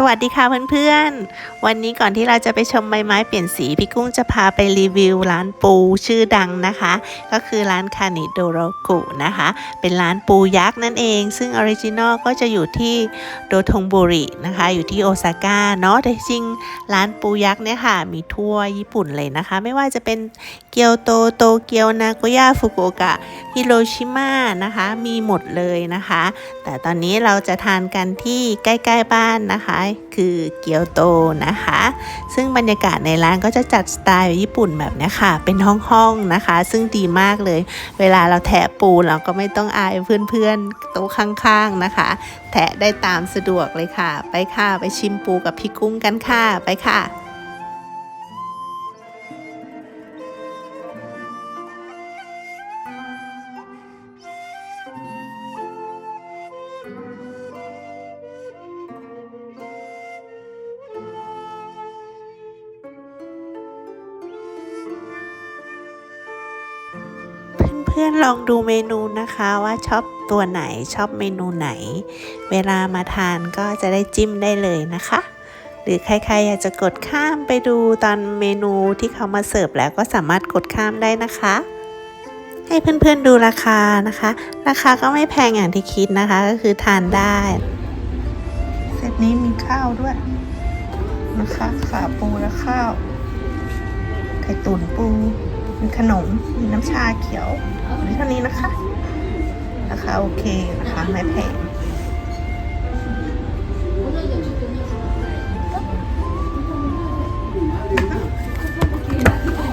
สวัสดีค่ะเพื่อนๆ วันนี้ก่อนที่เราจะไปชมใบไม้เปลี่ยนสี พี่กุ้งจะพาไปรีวิวร้านปูชื่อดังนะคะ ก็คือร้านคานิโดโรกุนะคะ เป็นร้านปูยักษ์นั่นเอง ซึ่งออริจินอลก็จะอยู่ที่โดทงบุรินะคะ อยู่ที่โอซาก้าเนาะแต่จริงร้านปูยักษ์เนี่ยค่ะ มีทั่วญี่ปุ่นเลยนะคะ ไม่ว่าจะเป็นเกียวโตโตเกียวนาโกย่าฟุกุโอกะฮิโรชิมานะคะมีหมดเลยนะคะ แต่ตอนนี้เราจะทานกันที่ใกล้ๆบ้านนะคะ คือเกียวโตนะคะ ซึ่งบรรยากาศในร้านก็จะจัดสไตล์ญี่ปุ่นแบบนี้ค่ะ เป็นห้องๆนะคะ ซึ่งดีมากเลย เวลาเราแทะปูเราก็ไม่ต้องอายเพื่อนๆโต๊ะข้างๆนะคะ แทะได้ตามสะดวกเลยค่ะ ไปค่ะไปชิมปูกับพี่กุ้งกันค่ะไปค่ะ ลองดูเมนูนะคะว่าชอบตัวไหนชอบเมนูไหน เวลามาทานก็จะได้จิ้มได้เลยนะคะ หรือใครๆอยากจะกดข้ามไปดูตอนเมนูที่เขามาเสิร์ฟแล้วก็สามารถกดข้ามได้นะคะ ให้เพื่อนๆดูราคานะคะ ราคาก็ไม่แพงอย่างที่คิดนะคะก็คือทานได้เซตนี้มีข้าวด้วยนะคะขาปูและข้าวไข่ตุ๋นปู มีขนม มีน้ำชาเขียวมีเท่านี้นะคะ ราคาโอเคนะคะ ไม่แพง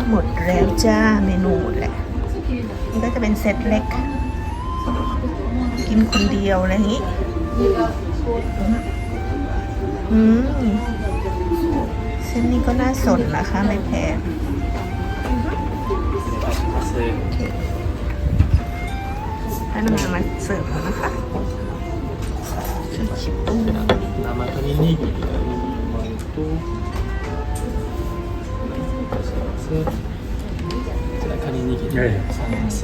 หมดแล้วจ้าเมนูหมดแหละนี่ก็จะเป็นเซตเล็ก กินคนเดียวอะไรอย่างนี้อืมเส้นนี้ก็น่าสนนะคะ ไม่แพง ให้น้ำมันมาเสิร์ฟแล้วนะคะชูชิปู 生鶏握りとこちらカニ握りでございます。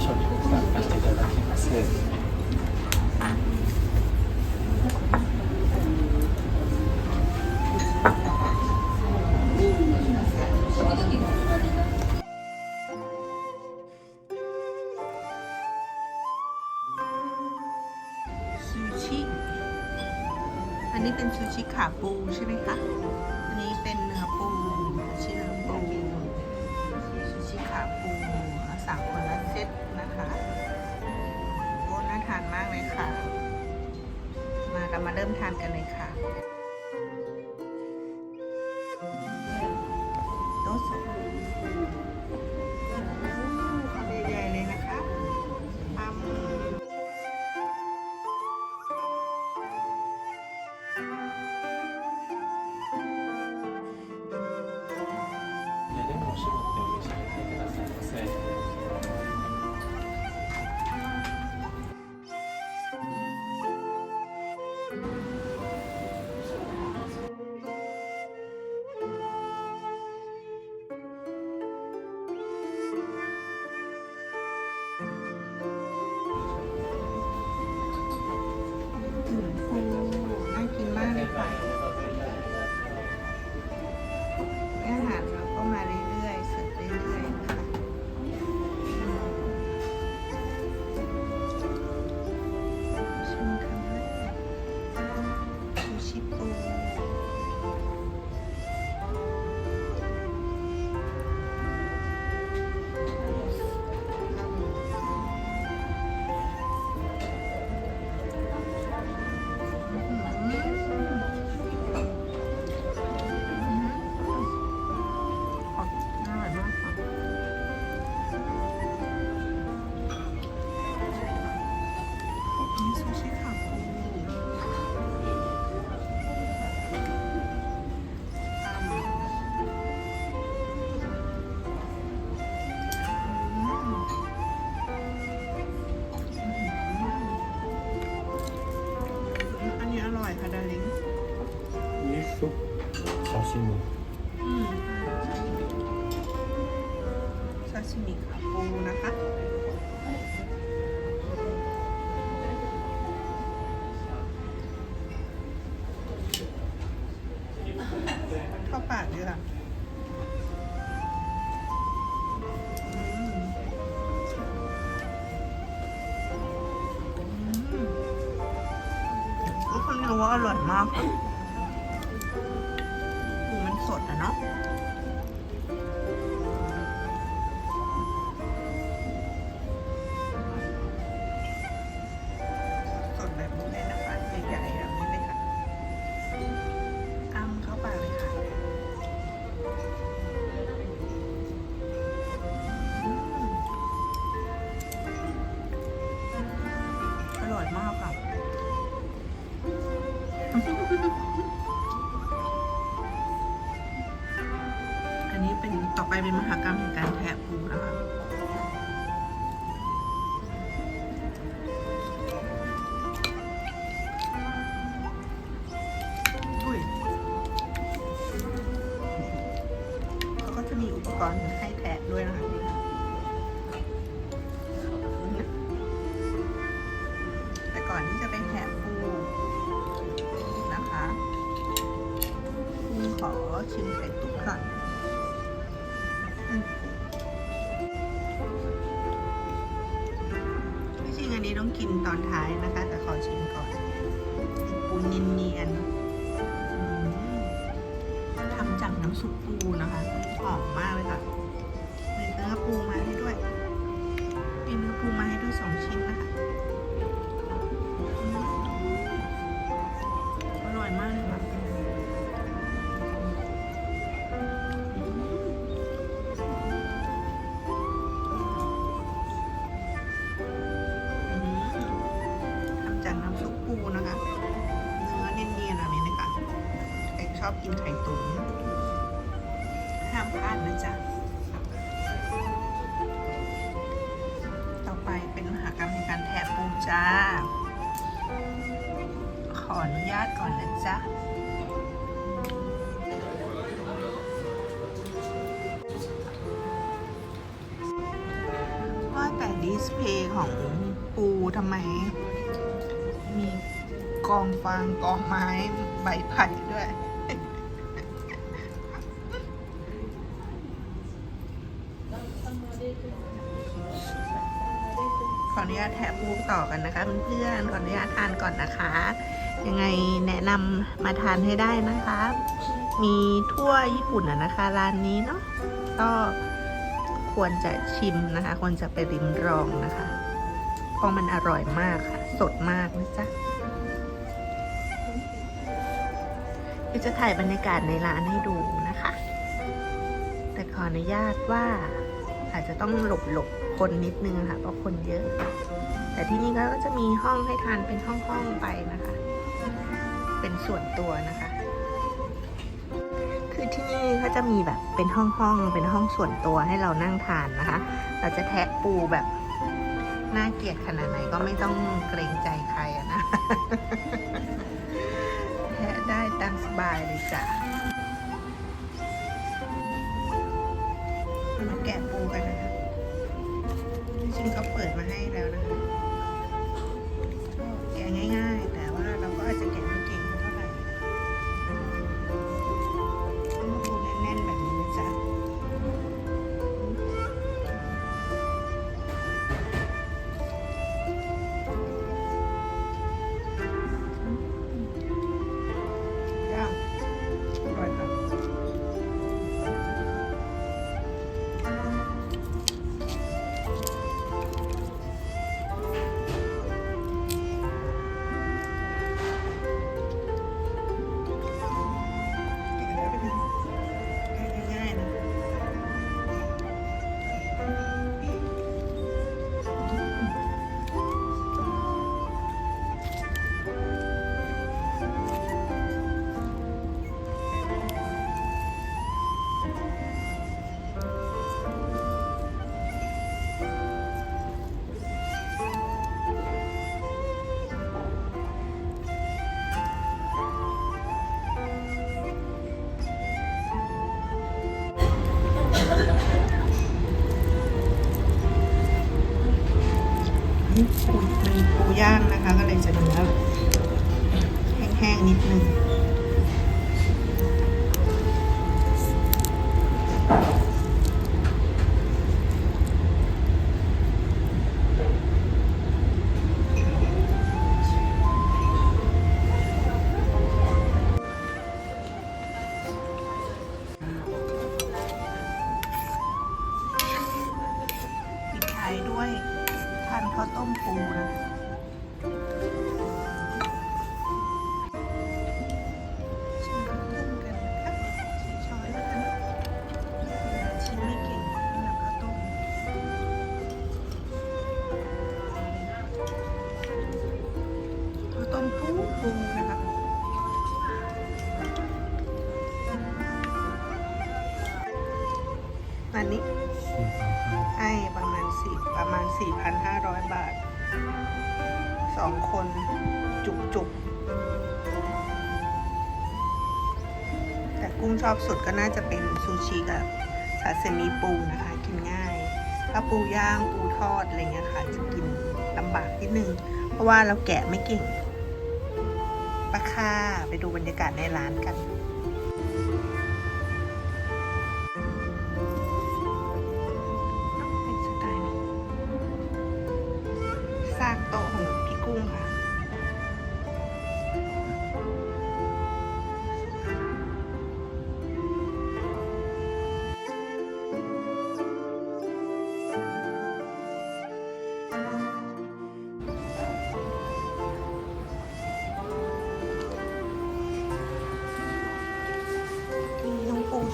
少々出していただきます。 นนี้เป็นซูชิขาปูใช่ไหมคะ อันนี้เป็นเนื้อปูชื่อเนื้อปูซูชิขาปูสาสั่งคนละเซตนะคะโอ้น่าทานมากเลยค่ะ มาเรามาเริ่มทานกันเลยค่ะ ชิมิอืซาชิมิขาปูนะคะเข้าปากเลยค่ะก็คือรู้ว่าอร่อยมาก ชิมไข่ตุ๋นก่อนที่จริงอันนี้ต้องกินตอนท้ายนะคะ แต่ขอชิมก่อนปูเนียนๆทำจากน้ำซุปปูนะคะหอมมากเลยค่ะ อบกินไข่ตุ๋นห้ามพลาดนะจ๊ะ ต่อไปเป็นมหากรรมในการแทะปูจ้า ขออนุญาตก่อนนะจ๊ะว่าแต่ดิสเพย์ของปูทำไม มีกองฟางกองไม้ใบไผ่ด้วย ญาตแทะปูต่อกันนะคะเพื่อนๆขออนุญาตทานก่อนนะคะ ยังไงแนะนำมาทานให้ได้นะคะ มีทั่วญี่ปุ่นอะนะคะร้านนี้เนาะก็ควรจะชิมนะคะ ควรจะไปริมรองนะคะเพราะมันอร่อยมากค่ะ สดมากนะจ๊ะเดี๋ยวจะถ่ายบรรยากาศในร้านให้ดูนะคะ แต่ขออนุญาตว่าอาจจะต้องหลบหลบ คนนิดนึงค่ะเพราะคนเยอะ แต่ที่นี่ก็จะมีห้องให้ทานเป็นห้องๆไปนะคะ เป็นส่วนตัวนะคะ คือที่นี่เขาจะมีแบบเป็นห้องๆเป็นห้องส่วนตัวให้เรานั่งทานนะคะ เราจะแทะปูแบบน่าเกลียดขนาดไหนก็ไม่ต้องเกรงใจใครอะนะ แทะได้ตามสบายเลยจ้ะ จริงเขาเปิดมาให้แล้วนะคะแกะง่ายๆ ปูปูย่างนะคะ ก็เลยจะเนื้อแห้งๆนิดนึง ปูนะคะอันนี้ให้ประมาณสี่ประมาณ4,500บาทสองคนจุกจุกแต่กุ้งชอบสุดก็น่าจะเป็นซูชิกับซาเซมิปูนะคะ กินง่าย ถ้าปูย่างปูทอดอะไรเงี้ยค่ะ จะกินลำบากนิดนึง เพราะว่าเราแกะไม่เก่ง ปะค่ะ ไปดูบรรยากาศในร้านกันเป็น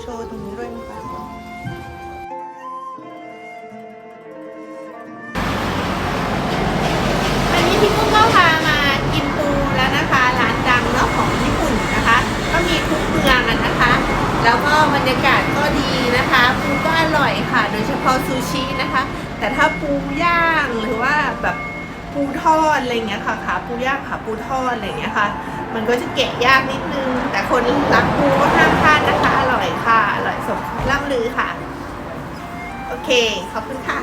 ชว์ตรงนี้ด้วยนะคะวันนี้พี่กุ้งก็พามากินปูแล้วนะคะ ร้านดังเนาะของญี่ปุ่นนะคะ ก็มีทุกเมืองอะนะคะ แล้วก็บรรยากาศก็ดีนะคะปูก็อร่อยค่ะ โดยเฉพาะซูชินะคะ แต่ถ้าปูย่างหรือว่าแบบปูทอดอะไรเงี้ยค่ะขาปูย่างขาปูทอดอะไรเงี้ยค่ะ มันก็จะแกะยากนิดนึง แต่คนรักปูก็ห้ามพลาดนะคะ ค่ะ อร่อยสมคำล่ำลือค่ะ โอเค ขอบคุณค่ะ